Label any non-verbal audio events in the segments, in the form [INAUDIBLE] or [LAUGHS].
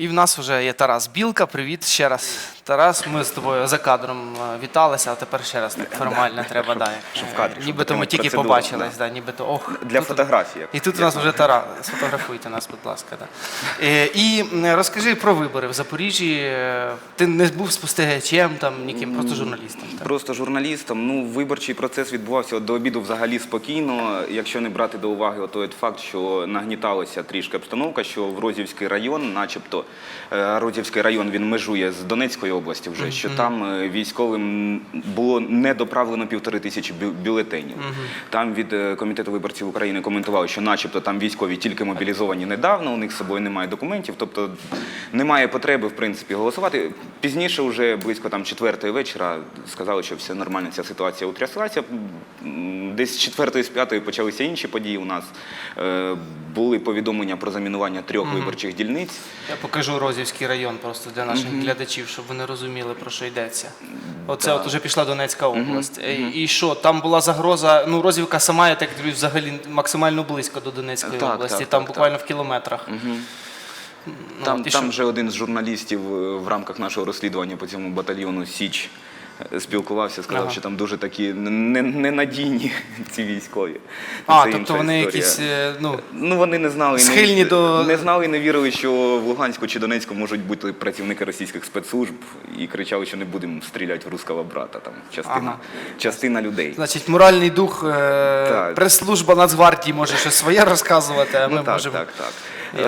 І в нас вже є Тарас Білка. Привіт ще раз. Тарас, ми з тобою за кадром е, віталися, а тепер ще раз так формально треба да, [LAUGHS] в кадрі, Нібито ми тільки побачились, да. нібито ох. Для фотографії. І тут у нас вже Тарас. Сфотографуйте нас, будь ласка. Да. Е, І розкажи про вибори в Запоріжжі. Ти не був спостерігачем, там, ніким, просто журналістом. Так? Просто журналістом. Ну, виборчий процес відбувався до обіду взагалі спокійно. Якщо не брати до уваги той факт, що нагніталася трішки обстановка, що в Розівський район, начебто, е, Розівський район він межує з Донецької області вже, що там е, військовим було недоправлено півтори тисячі бю- бюлетенів. Там від е, комітету виборців України коментували, що начебто там військові тільки мобілізовані недавно, у них з собою немає документів, тобто немає потреби в принципі голосувати. Пізніше, вже близько там четвертої вечора, сказали, що все нормально, ця ситуація утряслася. Десь з четвертої з п'ятої почалися інші події. У нас Е, були повідомлення про замінування трьох виборчих дільниць. Я покажу Розівський район просто для наших глядачів, щоб вони розуміли, про що йдеться. Оце от уже пішла Донецька область. Е, І що, там була загроза, ну розвідка сама, я так дивлюсь, взагалі максимально близько до Донецької Так, області, так, там так, буквально в кілометрах. Ну, Там, от і там вже один з журналістів е, в рамках нашого розслідування по цьому батальйону Січ спілкувався, сказав, Ага. що там дуже такі ненадійні [LAUGHS] ці військові. А, Це тобто вони історія. якісь, е, ну, Ну вони не знали Схильні не, до- не знали і не вірили, що в Луганську чи Донецьку можуть бути працівники російських спецслужб і кричали, що не будемо стріляти в руского брата. Там частина, Ага. частина людей. значить, моральний дух, е, прес-служба Нацгвардії може щось своє розказувати, а ми Ну, так, можемо. так, так.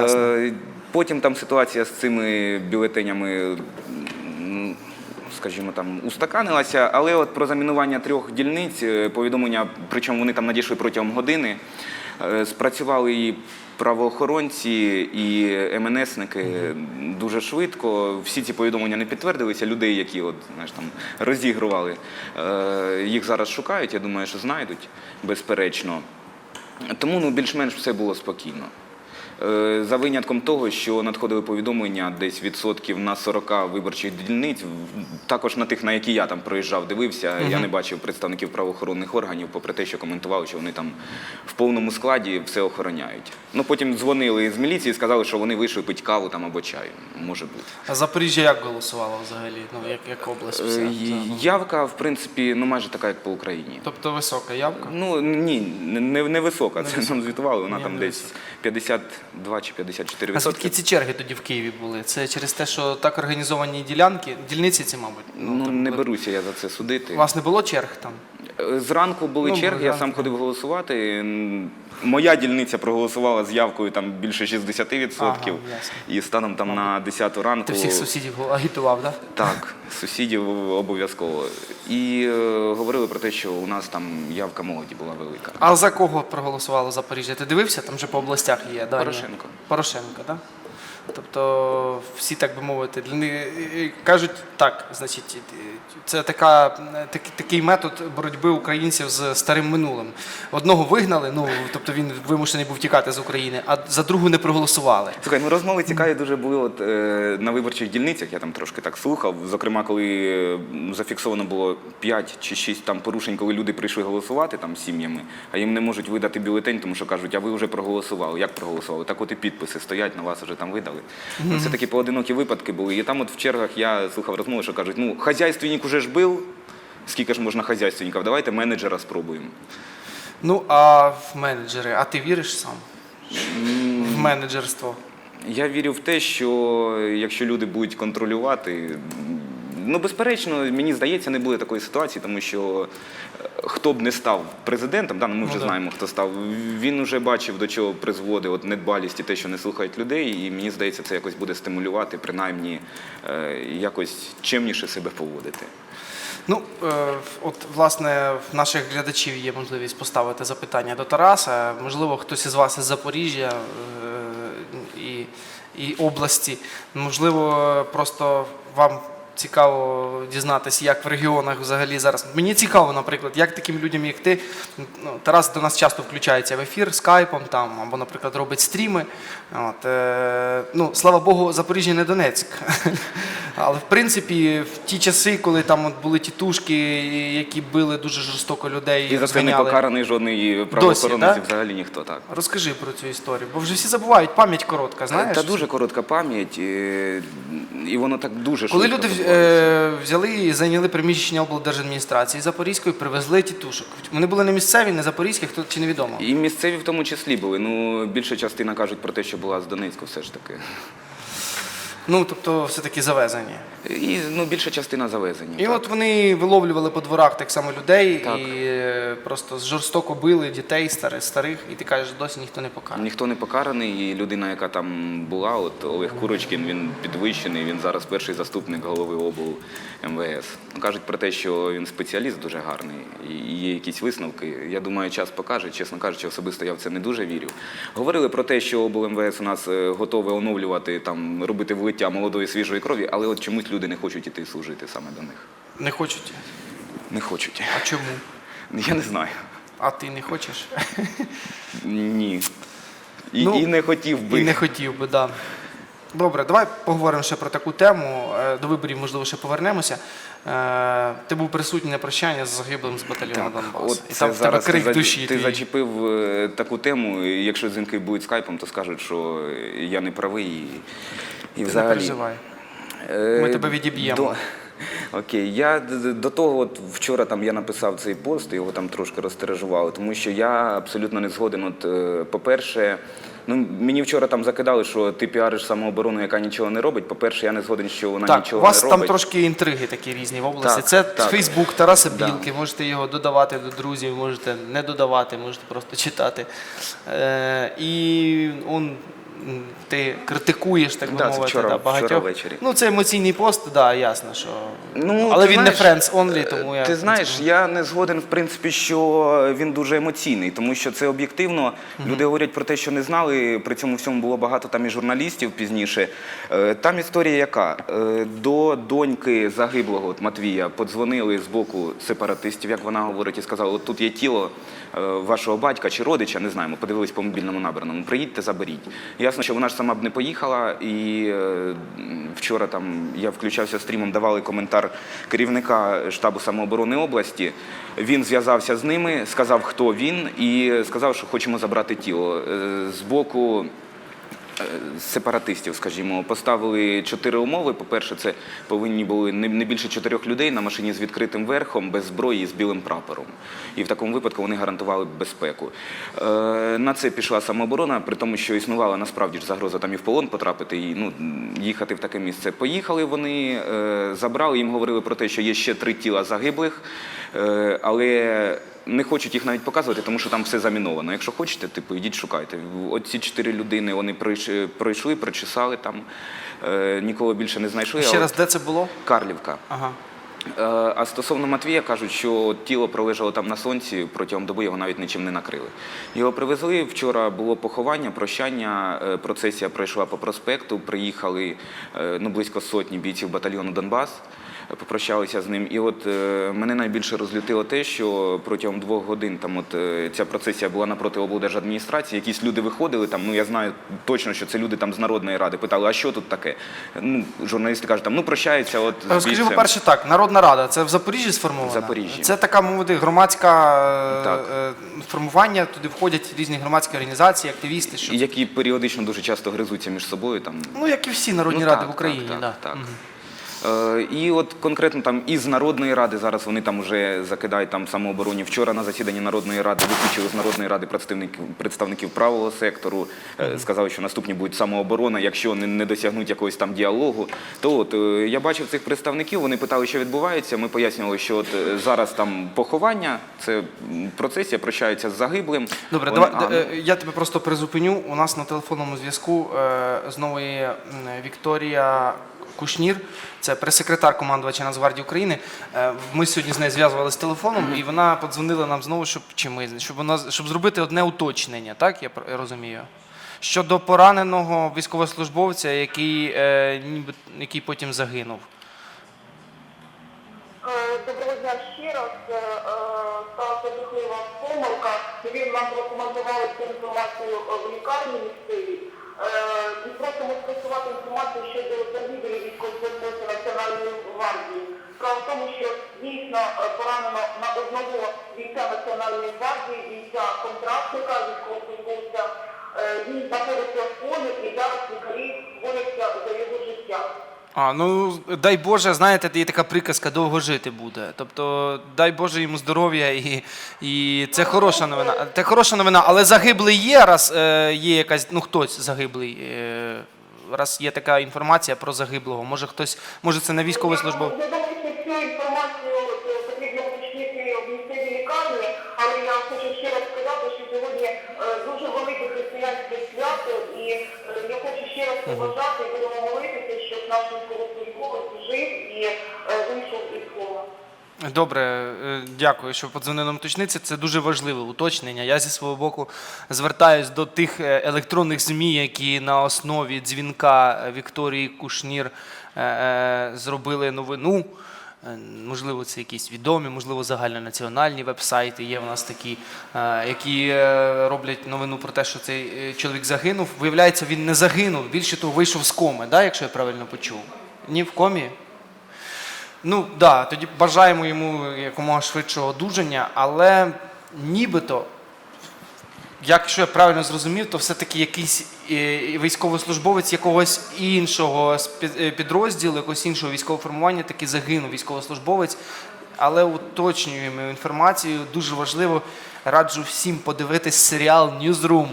Ясно. Е, Потім там ситуація з цими бюлетенями, скажімо, там устаканилася, але от про замінування трьох дільниць е, повідомлення, причому вони там надійшли протягом години, е, спрацювали і правоохоронці, і МНСники дуже швидко. Всі ці повідомлення не підтвердилися. Людей, які от, знаєш, там, розігрували, е, їх зараз шукають, я думаю, що знайдуть, безперечно. Тому ну, більш-менш все було спокійно. Е, За винятком того, що надходили повідомлення десь відсотків на 40 виборчих дільниць, також на тих, на які я там проїжджав, дивився, я не бачив представників правоохоронних органів, попри те, що коментували, що вони там в повному складі все охороняють. Ну потім дзвонили з міліції і сказали, що вони вийшли пити каву там або чаю. Може бути. А Запоріжжя як голосувало взагалі? Ну, як, як область Е, вся? Явка, в принципі, ну майже така, як по Україні. Тобто висока явка? Ну ні, не, не висока. Це нам звітували. Вона Ні, там не десь 52 чи 54 А звідки ці черги тоді в Києві були? Це через те, що так організовані ділянки, дільниці ці, мабуть. Ну не беруся я за це судити. У вас не було черг там? Зранку були Ну, черги, я сам ходив голосувати. Моя дільниця проголосувала з явкою там більше 60%. Ага, і станом там на 10 ранку. Ти всіх сусідів агітував, так? Да? Так, сусідів обов'язково. І е, говорили про те, що у нас там явка молоді була велика. А за кого проголосувало Запоріжжя? Ти дивився? Там же по областях є. Порошенко. Порошенко, так? Да? Тобто всі, так би мовити, для них кажуть так, значить, це така, такий, такий метод боротьби українців з старим минулим. Одного вигнали, ну тобто він вимушений був тікати з України, а за другу не проголосували. Слухай, ну розмови цікаві дуже були от, е, на виборчих дільницях, я там трошки так слухав. Зокрема, коли е, зафіксовано було 5 чи 6 там порушень, коли люди прийшли голосувати там сім'ями, а їм не можуть видати бюлетень, тому що кажуть, а ви вже проголосували. Як проголосували? Так от і підписи стоять, на вас вже там видали. Ну, Це такі поодинокі випадки були. І там от в чергах я слухав розмови, що кажуть, ну хазяйственник уже ж був, скільки ж можна хазяйственників, давайте менеджера спробуємо. Ну, а в менеджери, а ти віриш сам? В менеджерство? Я вірю в те, що якщо люди будуть контролювати, ну безперечно, мені здається, не буде такої ситуації, тому що е, хто б не став президентом, да, ну, ми вже Ну, знаємо, хто став. Він вже бачив, до чого призводить от недбалість і те, що не слухають людей, і мені здається, це якось буде стимулювати, принаймні е, якось чемніше себе поводити. Ну, е, от власне в наших глядачів є можливість поставити запитання до Тараса. Можливо, хтось із вас із Запоріжжя і, і області. Можливо, просто вам цікаво дізнатися, як в регіонах взагалі зараз. Мені цікаво, наприклад, як таким людям, як ти, ну, Тарас до нас часто включається в ефір скайпом там, або, наприклад, робить стріми. От, е, ну, слава Богу, Запоріжжя не Донецьк. [LAUGHS] Але в принципі, в ті часи, коли там от були тітушки, які били дуже жорстоко людей І за це не розганяли. покараний жодний правоохоронець, да? взагалі ніхто так. Розкажи про цю історію, бо вже всі забувають, пам'ять коротка, знаєш? Та дуже коротка пам'ять, е, і воно так дуже Коли швидко люди взяли і зайняли приміщення облдержадміністрації Запорізької, привезли тітушок. Вони були не місцеві, не запорізькі, хто чи невідомо. І місцеві в тому числі були. Ну, більша частина кажуть про те, що була з Донецька, все ж таки. Ну тобто, все-таки завезені. І ну, більша частина завезені. І так. от вони виловлювали по дворах так само людей Так. і е, просто жорстоко били дітей, старих, старих, і ти кажеш, досі ніхто не покараний. Ніхто не покараний, і людина, яка там була, от Олег Курочкін, він підвищений, він зараз перший заступник голови ОБУ МВС. Кажуть про те, що він спеціаліст дуже гарний, і є якісь висновки. Я думаю, час покаже. Чесно кажучи, особисто я в це не дуже вірю. Говорили про те, що ОБУ МВС у нас е, готове оновлювати, там, робити влиття молодої свіжої крові, але от чомусь люди не хочуть іти служити саме до них. Не хочуть. Не хочуть. А чому? Я не знаю. А ти не хочеш? Ні. І, Ну, і не хотів би. І не хотів би, так. Да. Добре, давай поговоримо ще про таку тему. Е, До виборів, можливо, ще повернемося. Е, Ти був присутній на прощання з загиблим з батальйону Донбас. От І там в тебе крик ти, душі. ти твій. зачепив е, таку тему. і Якщо дзвінки будуть скайпом, то скажуть, що я не правий і, і Ти взагалі. Не переживай. Ми тебе відіб'ємо. До... Окей, я до того, от вчора там я написав цей пост, його там трошки розтережували, тому що я абсолютно не згоден. От, по-перше, ну мені вчора там закидали, що ти піариш самооборону, яка нічого не робить. По-перше, я не згоден, що вона Так, у вас там трошки інтриги такі різні в області. Так, Це так. Фейсбук Тараса Да. Білки, можете його додавати до друзів, можете не додавати, можете просто читати. Е, і он, ти критикуєш, так би Да, мовити, вчора- да, вчора багатьох. ввечері. Ну, це емоційний пост, да, ясно, що. Ну, Але він знаєш, не friends only, тому я. Ти знаєш, я не згоден, в принципі, що він дуже емоційний, тому що це об'єктивно. Люди говорять про те, що не знали. При цьому всьому було багато там і журналістів пізніше. Е, Там історія яка? Е, До доньки загиблого Матвія подзвонили з боку сепаратистів, як вона говорить, і сказали, от тут є тіло е, вашого батька чи родича, не знаємо, подивились по мобільному набраному. Приїдьте, заберіть. Ясно, що вона ж сама б не поїхала, і е, вчора там я включався стрімом, давали коментар керівника штабу самооборони області. Він зв'язався з ними, сказав, хто він, і сказав, що хочемо забрати тіло. Е, З боку е, сепаратистів, скажімо, поставили чотири умови. По-перше, це повинні були не більше чотирьох людей на машині з відкритим верхом, без зброї з білим прапором. І в такому випадку вони гарантували безпеку. Е, На це пішла самооборона, при тому, що існувала насправді ж загроза там і в полон потрапити, і ну, їхати в таке місце. Поїхали вони, е, забрали, їм говорили про те, що є ще три тіла загиблих, е, але не хочуть їх навіть показувати, тому що там все заміновано. Якщо хочете, типу, йдіть шукайте. Оці чотири людини вони пройшли, прочесали там, е, нікого більше не знайшли. Ще раз, де це було? Карлівка. Ага. Е, А стосовно Матвія кажуть, що тіло пролежало там на сонці, протягом доби його навіть нічим не накрили. Його привезли. Вчора було поховання, прощання. е, Процесія пройшла по проспекту. Приїхали е, ну, близько сотні бійців батальйону Донбас. Е, Попрощалися з ним. І от е, мене найбільше розлютило те, що протягом двох годин там от е, ця процесія була напроти облдержадміністрації. Якісь люди виходили там. Ну я знаю точно, що це люди там з народної ради. Питали, а що тут таке? Ну журналісти кажуть, там ну прощаються. От Розкажи, по-перше, так, Народна Рада, це в Запоріжжі сформована? В Запоріжжі. Це така, мовити, громадська е, Так. е, формування, туди входять різні громадські організації, активісти. Що... які періодично дуже часто гризуться між собою. Там Ну, як і всі народні Ну, ради так, в Україні. Так, да. так, так. Е, І от конкретно там із Народної ради зараз вони там вже закидають там самообороні. Вчора на засіданні Народної ради виключили з Народної ради представників представників правого сектору. Е, Сказали, що наступні будуть самооборона. Якщо не, не досягнуть якогось там діалогу, то от е, я бачив цих представників. Вони питали, що відбувається. Ми пояснювали, що от е, зараз там поховання, це процесія, прощаються з загиблим. Добре, Вони- давай, а, е, я тебе просто призупиню. У нас на телефонному зв'язку е, знову є Вікторія Кушнір, це прес-секретар командувача Нацгвардії України. Е, Ми сьогодні з нею зв'язувалися телефоном, і вона подзвонила нам знову, щоб чи ми, щоб вона щоб зробити одне уточнення, так я розумію. Щодо пораненого військовослужбовця, який, е, ніби, який потім загинув. Е, Доброго дня ще раз. Е, Сталася жахлива помилка. Він нам рекомендували цю інформацію в лікарні місцевій. І просимо скасувати інформацію щодо загибелі військовослужбовця Національної гвардії. Справа в тому, що дійсно е, поранено на одного бійця Національної гвардії, бійця контрактника, військовослужбовця. Е, Він знаходиться в полі і зараз лікарі борються за його життя. А, ну дай Боже, знаєте, є така приказка довго жити буде. Тобто, дай Боже йому здоров'я і, і це хороша новина. Це хороша новина, але загиблий є, раз е, є якась, ну хтось загиблий. Е, раз є така інформація про загиблого. Може хтось, може це не військовий службовець. Добре, е, дякую, що подзвонили нам уточниться. Це дуже важливе уточнення. Я зі свого боку звертаюсь до тих е, електронних ЗМІ, які на основі дзвінка е, Вікторії Кушнір зробили новину. Можливо, це якісь відомі, можливо, загальнонаціональні веб-сайти є у нас такі, які роблять новину про те, що цей чоловік загинув. Виявляється, він не загинув. Більше того, вийшов з коми, да, якщо я правильно почув. Ні, в комі. Ну да, тоді бажаємо йому якомога швидшого одужання, але нібито, якщо я правильно зрозумів, то все-таки якийсь е, військовослужбовець якогось іншого е, підрозділу, якогось іншого військового формування таки загинув військовослужбовець. Але уточнюємо інформацію. Дуже важливо. Раджу всім подивитись серіал Newsroom.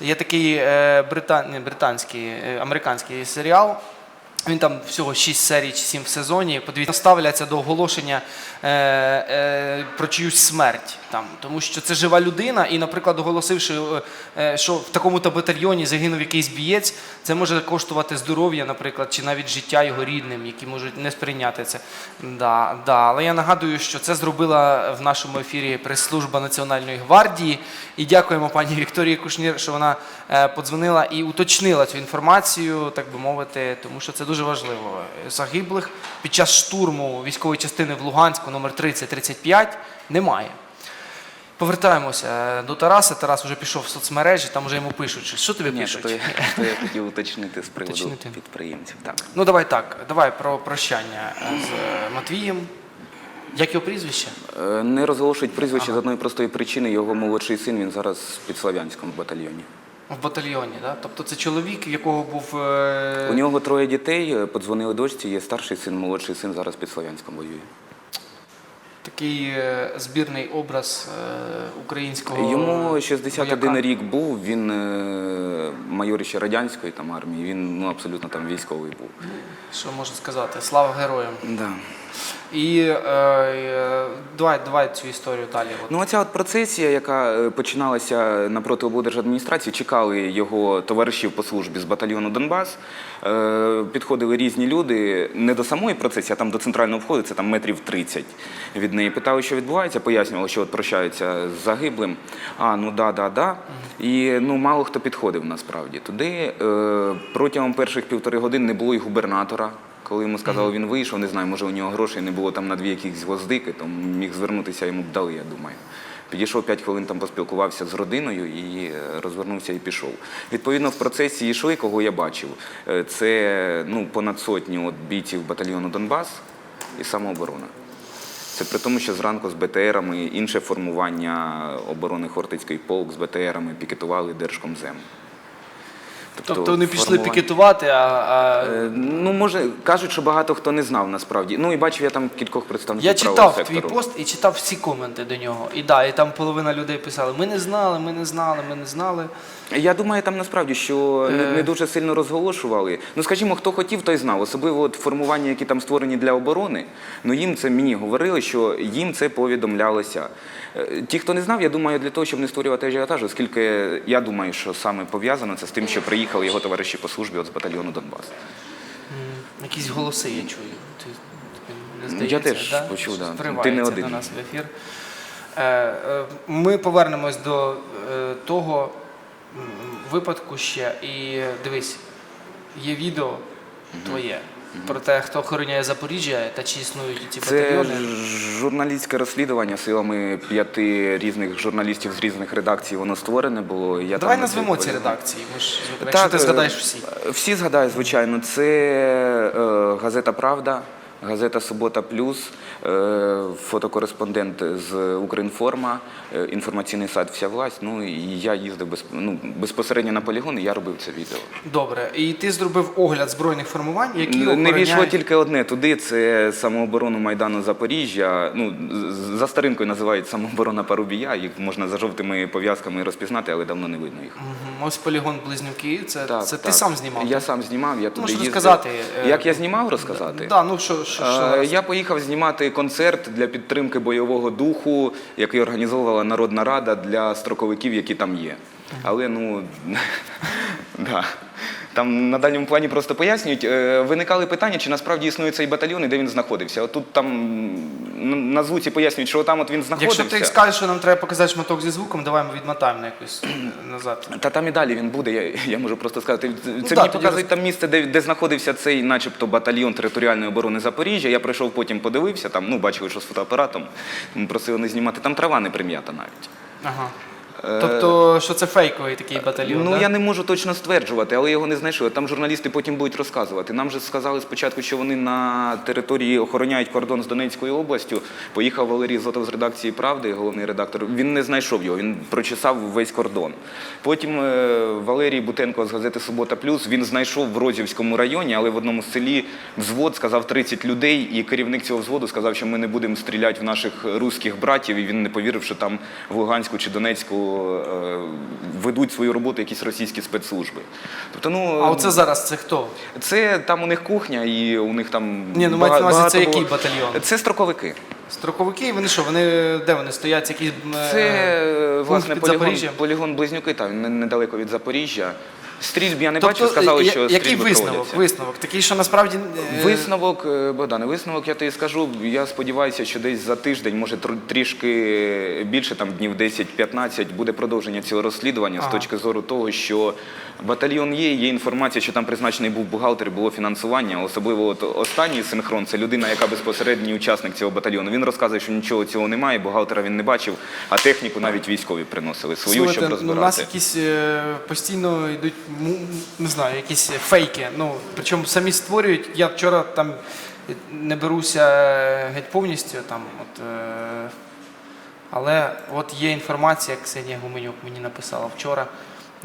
Є такий е, британ... британський, американський серіал. Він там всього 6 серій чи 7 в сезоні. Подивіться, ставляться до оголошення е, е, про чиюсь смерть. Там, тому що це жива людина, і, наприклад, оголосивши, е, е, що в такому-то батальйоні загинув якийсь бієць, це може коштувати здоров'я, наприклад, чи навіть життя його рідним, які можуть не сприйняти це. Да, да. Але я нагадую, що це зробила в нашому ефірі прес-служба Національної гвардії. І дякуємо пані Вікторії Кушнір, що вона е, подзвонила і уточнила цю інформацію, так би мовити, тому що це дуже важливо. Загиблих під час штурму військової частини в Луганську номер 3035 немає. Повертаємося е, до Тараса. Тарас вже пішов в соцмережі, там вже йому пишуть, що- що тобі Ні, пишуть. то я, то я хотів уточнити з приводу Уточнити. підприємців. Так. Ну давай так, давай про прощання з е, Матвієм. Як його прізвище? Е, Не розголошують прізвище з одної простої причини. Його молодший син він зараз під Слов'янськом в батальйоні. В батальйоні, да? Тобто це чоловік, в якого був. е, У нього троє дітей. е, Подзвонили дочці. Є старший син, молодший син зараз під Слов'янськом воює. Такий е, збірний образ е, українського. Йому 61 вояка. рік був. Він е, майор ще радянської там армії. Він ну абсолютно там військовий був. Що можна сказати? Слава героям. Да. І е, е, давай, давай цю історію далі. От. Ну, оця от процесія, яка е, починалася напроти облдержадміністрації, чекали його товаришів по службі з батальйону Донбас. Е, Підходили різні люди не до самої процесії, а там до центрального входу, це там метрів 30 від неї. Питали, що відбувається, пояснювали, що от прощаються з загиблим. А, ну да, да, да. І ну, мало хто підходив насправді туди. Е, Протягом перших півтори години не було і губернатора. Коли йому сказали, він вийшов, не знаю, може у нього грошей не було там на дві якісь гвоздики, то міг звернутися, йому б дали, я думаю. Підійшов 5 хвилин, там поспілкувався з родиною і е, розвернувся і пішов. Відповідно, в процесі йшли, кого я бачив. Е, Це ну, понад сотню от бійців батальйону Донбас і самооборона. Це при тому, що зранку з БТРами, інше формування оборони Хортицький полк з БТРами пікетували Держкомзем. Тобто вони пішли формування- пікетувати, а, а Е, Ну, може, кажуть, що багато хто не знав насправді. Ну і бачив я там кількох представників Я читав сектору. твій пост і читав всі коменти до нього. І да, і там половина людей писали: ми не знали, ми не знали, ми не знали. Я думаю, там насправді, що не, Е. не дуже сильно розголошували. Ну, скажімо, хто хотів, той знав. Особливо от формування, які там створені для оборони. Ну їм це мені говорили, що їм це повідомлялося. Е, Ті, хто не знав, я думаю, для того, щоб не створювати ажіотаж, оскільки я думаю, що саме пов'язано це з тим, що приїхали його товариші по службі от з батальйону Донбас. Якісь голоси я чую. Ти, не Ну, здається, я теж да? почув, да. Ти не один. до нас в ефір. Е, е, ми повернемось до е, того випадку ще. І дивись, є відео твоє. Про те, хто охороняє Запоріжжя та чи існують ці батальйони. Це журналістське розслідування силами п'яти різних журналістів з різних редакцій. Воно створене було. Я Давай там назвемо ці редакції. Ми ж, якщо ти е, згадаєш всі. Всі згадають, звичайно. Це е, газета Правда, газета Субота Плюс, е, фотокореспондент з Укрінформа, е, інформаційний сайт Вся власть. Ну і я їздив без, ну, безпосередньо на полігон, і я робив це відео. Добре. І ти зробив огляд збройних формувань, які Не війшло тільки одне туди. Це самооборону Майдану Запоріжжя. Ну за старинкою називають самооборона Парубія. Їх можна за жовтими пов'язками розпізнати, але давно не видно їх. Мгм. Ось полігон Близнюки. Це, Так, це ти сам знімав? Я сам знімав. Я туди їздив. розказати, е, Як я знімав, розказати? Да, ну що? Я поїхав знімати концерт для підтримки бойового духу, який організовувала Народна Рада для строковиків, які там є. Але ну [LAUGHS] да. там на дальньому плані просто пояснюють. Е, Виникали питання, чи насправді існує цей батальйон і де він знаходився. От тут там на звуці пояснюють, що там от він знаходився. Якщо ти скажеш, що нам треба показати шматок зі звуком, давай ми відмотаємо на якусь [CLEARS THROAT] назад. Та там і далі він буде, я, я можу просто сказати. Це да, мені показують там місце, де, де знаходився цей, начебто, батальйон територіальної оборони Запоріжжя. Я прийшов потім подивився, там, ну, бачили, що з фотоапаратом, просили не знімати. Там трава не прим'ята навіть. Ага. Тобто, що це фейковий такий батальйон? Ну да? я не можу точно стверджувати, але його не знайшли. Там журналісти потім будуть розказувати. Нам же сказали спочатку, що вони на території охороняють кордон з Донецькою областю. Поїхав Валерій Зотов з редакції Правди, головний редактор. Він не знайшов його, він прочесав весь кордон. Потім е, Валерій Бутенко з газети Субота Плюс він знайшов в Розівському районі, але в одному селі взвод сказав 30 людей, і керівник цього взводу сказав, що ми не будемо стріляти в наших русських братів, і він не повірив, що там в Луганську чи Донецьку ведуть свою роботу якісь російські спецслужби. Тобто, ну А оце зараз це хто? це там у них кухня, і у них там Ні, ну, мається на увазі, це який батальйон? Це строковики. Строковики, вони що, вони де вони стоять? Якісь е, Це е, власне полігон, полігон Близнюки, там недалеко від Запоріжжя. Стрільб я не Тобто, бачив, сказали, я- що який стрільби висновок? проводяться. Висновок такий, що насправді е, Висновок, е, Богдане, висновок я тобі скажу. Я сподіваюся, що десь за тиждень, може трішки більше, там днів 10-15, буде продовження цього розслідування Ага. з точки зору того, що батальйон є, є інформація, що там призначений був бухгалтер, було фінансування. Особливо от останній синхрон це людина, яка безпосередній учасник цього батальйону. Він розказує, що нічого цього немає, бухгалтера він не бачив, а техніку навіть військові приносили свою, Слухайте, щоб ну, розбирати. у нас якісь е, постійно йдуть, не знаю, якісь фейки. Ну, причому самі створюють. Я вчора там не беруся геть повністю там. От, е, але от є інформація, Ксенія Гуменюк мені написала вчора.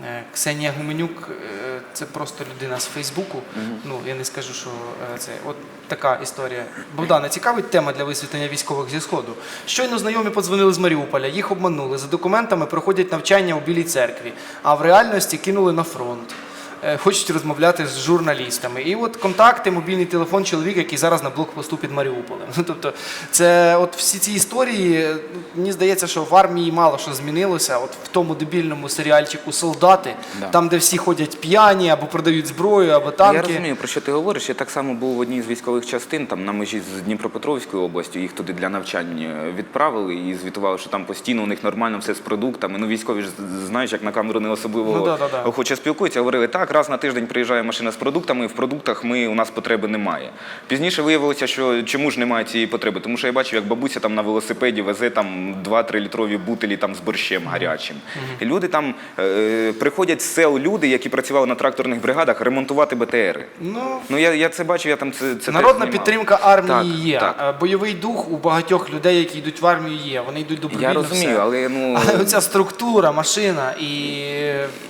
Е, Ксенія Гуменюк е, це просто людина з Фейсбуку. Ну я не скажу, що е, це от така історія. Богдане, цікавить тема для висвітлення військових зі сходу. Щойно знайомі подзвонили з Маріуполя, їх обманули. За документами проходять навчання у Білій церкві, а в реальності кинули на фронт. Е, Хочуть розмовляти з журналістами. І от контакти, мобільний телефон чоловіка, який зараз на блокпосту під Маріуполем. [LAUGHS] Ну, тобто, це от всі ці історії, е, мені здається, що в армії мало що змінилося. От в тому дебільному серіальчику Солдати, Да. там, де всі ходять п'яні, або продають зброю, або танки. Я розумію, про що ти говориш. Я так само був в одній з військових частин, там на межі з Дніпропетровською областю. Їх туди для навчання відправили і звітували, що там постійно у них нормально все з продуктами. Ну, військові ж знаєш, як на камеру не особливо Ну, да, да, да. охоче спілкуються. Говорили, так, раз на тиждень приїжджає машина з продуктами, в продуктах ми, у нас потреби немає. Пізніше виявилося, що чому ж немає цієї потреби? Тому що я бачив, як бабуся там на велосипеді везе там 2-3 літрові бутилі там з борщем гарячим. І люди там е, приходять з сел люди, які працювали на тракторних бригадах, ремонтувати БТРи. Ну, Ну я, я це бачив, я там це, це Народна теж знімав. підтримка армії Так, є. так. Е, Бойовий дух у багатьох людей, які йдуть в армію, є. Вони йдуть добровільно. Я розумію, все. але ну Але оця структура, машина і,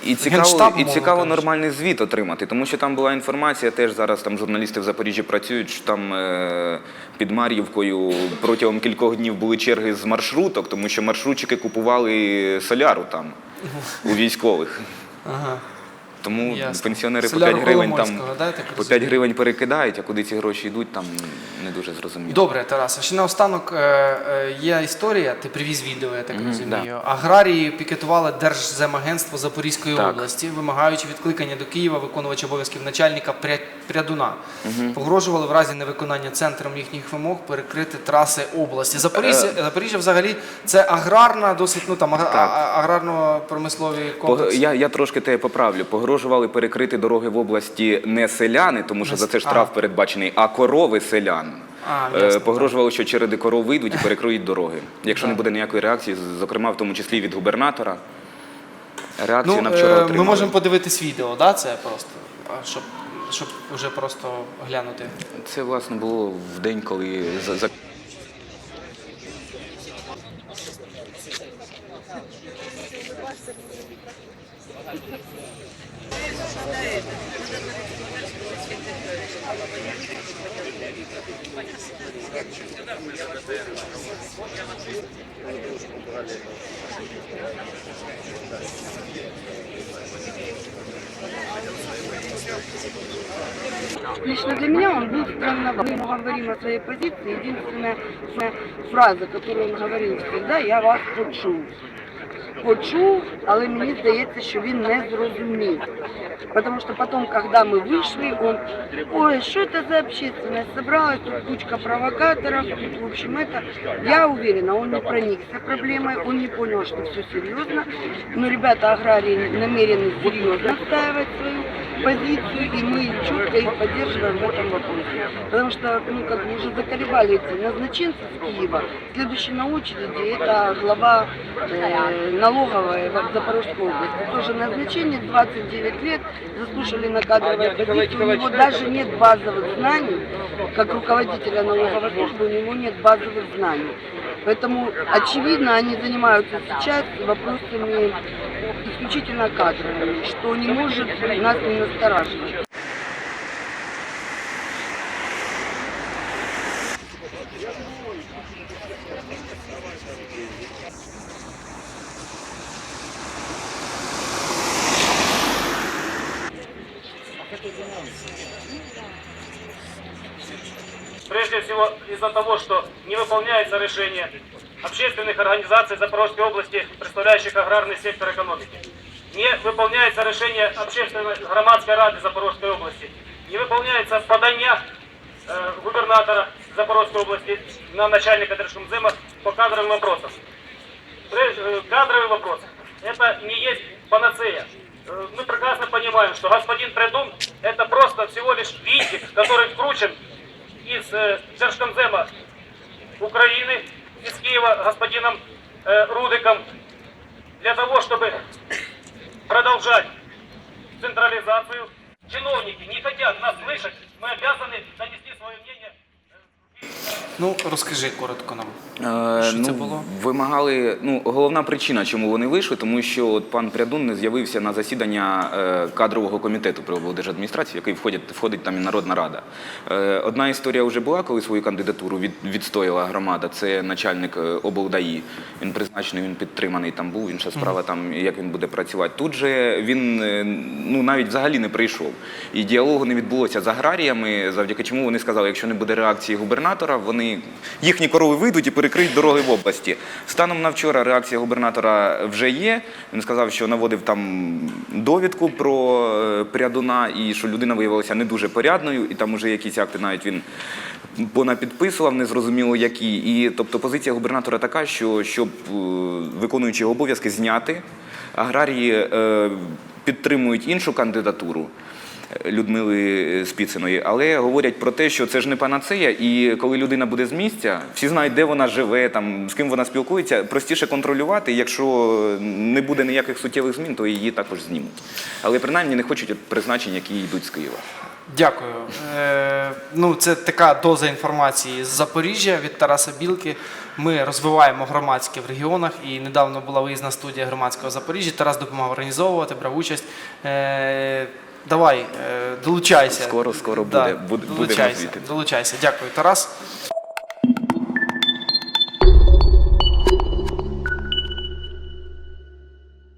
і цікаво, Генштаб, і цікаво кажучи. нормальний звіт отримати, тому що там була інформація, теж зараз там журналісти в Запоріжжі працюють, що там е, під Мар'ївкою протягом кількох днів були черги з маршруток, тому що маршрутчики купували соляру там у військових. Ага. Тому Ясно. пенсіонери по 5 гривень там Коломойського, да, я так по 5 розумію? гривень перекидають, а куди ці гроші йдуть, там не дуже зрозуміло. Добре, Тараса. Ще наостанок е, е, є історія, ти привіз відео, я так Мгм, розумію. Аграрії пікетували Держземагентство Запорізької Так. області, вимагаючи відкликання до Києва виконувача обов'язків начальника пря- Прядуна. Погрожували в разі невиконання центром їхніх вимог перекрити траси області. Запоріжжя, Запоріжжя взагалі це аграрна, досить ну там ага- Так. а- аграрно-промисловий Пог- комплекс. Я, я трошки тебе поправлю. Погрожували перекрити дороги в області не селяни, тому що за це штраф передбачений, а корови селян. А, Е, ясно, Погрожували, що череди коров вийдуть і [LAUGHS] перекриють дороги. Якщо не буде ніякої реакції, зокрема в тому числі від губернатора. Реакцію Ну, на вчора е, отримали. ми можемо подивитись відео, да, це просто, щоб, щоб вже просто глянути. Це власне було в день, коли за, Лично для меня он был странноват. Мы ему говорим о своей позиции. Единственная фра- фраза, которую он говорил всегда, я вас почув. Почув, але мені здається, що він не зрозумів. Потому что потом, когда мы вышли, он, ой, что это за общественность? Собралась тут кучка провокаторов, в общем, это, я уверена, он не проникся проблемой, он не понял, что все серьезно. Но ребята аграрии намерены серьезно отстаивать свою позицию, и мы четко их поддерживаем в этом вопросе. Потому что, ну, как бы уже заколебали эти назначенцы с Киева. Следующий на очереди это глава э, налоговой в Запорожской области. Тоже назначение 29 лет, заслушали на кадровой позиции. У него даже нет базовых знаний, как руководителя налоговой службы, у него нет базовых знаний. Поэтому, очевидно, они занимаются сейчас вопросами исключительно кадровыми, что не может нас не настораживать. Прежде всего из-за того, что не решение общественных организаций Запорожской области, представляющих аграрный сектор экономики. Не выполняется решение общественной громадской рады Запорожской области. Не выполняется подання э, губернатора Запорожской области на начальника Держкомзема по кадровым вопросам. Прежде- э, Кадровый вопрос – это не есть панацея. Э, Мы прекрасно понимаем, что господин Придум – это просто всего лишь винтик, который вкручен из э, Держкомзема Украины, из Киева господином э, Рудиком, для того, чтобы продолжать централизацию. Чиновники не хотят нас слышать, мы обязаны донести свое мнение. Ну, розкажи коротко нам. Е, Що ну, це було? Вимагали, ну, головна причина, чому вони вийшли, тому що от пан Прядун не з'явився на засідання е, кадрового комітету при облдержадміністрації, в який входить, входить там і Народна Рада. Е, одна історія вже була, коли свою кандидатуру від, відстояла громада. Це начальник облдаї. Він призначений, він підтриманий там був. Інша справа там, як він буде працювати. Тут же він ну, навіть взагалі не прийшов. І діалогу не відбулося з аграріями, завдяки чому вони сказали, якщо не буде реакції губернатора, вони їхні корови вийдуть і перекриють дороги в області. Станом на вчора реакція губернатора вже є. Він сказав, що наводив там довідку про е, прядуна і що людина виявилася не дуже порядною, і там уже якісь акти навіть він понапідписував, незрозуміло які. І тобто позиція губернатора така, що щоб е, виконуючи його обов'язки зняти, аграрії е, підтримують іншу кандидатуру. Людмили Спіциної, але говорять про те, що це ж не панацея, і коли людина буде з місця, всі знають, де вона живе, там з ким вона спілкується. Простіше контролювати. Якщо не буде ніяких суттєвих змін, то її також знімуть. Але принаймні не хочуть призначень, які йдуть з Києва. Дякую. Е, ну, це така доза інформації з Запоріжжя від Тараса Білки. Ми розвиваємо громадське в регіонах, і недавно була виїзна студія громадського Запоріжжя. Тарас допомагав організовувати, брав участь. Е, давай, е, долучайся. Скоро, скоро Да, буде- буде- долучайся, долучайся. Дякую, Тарас.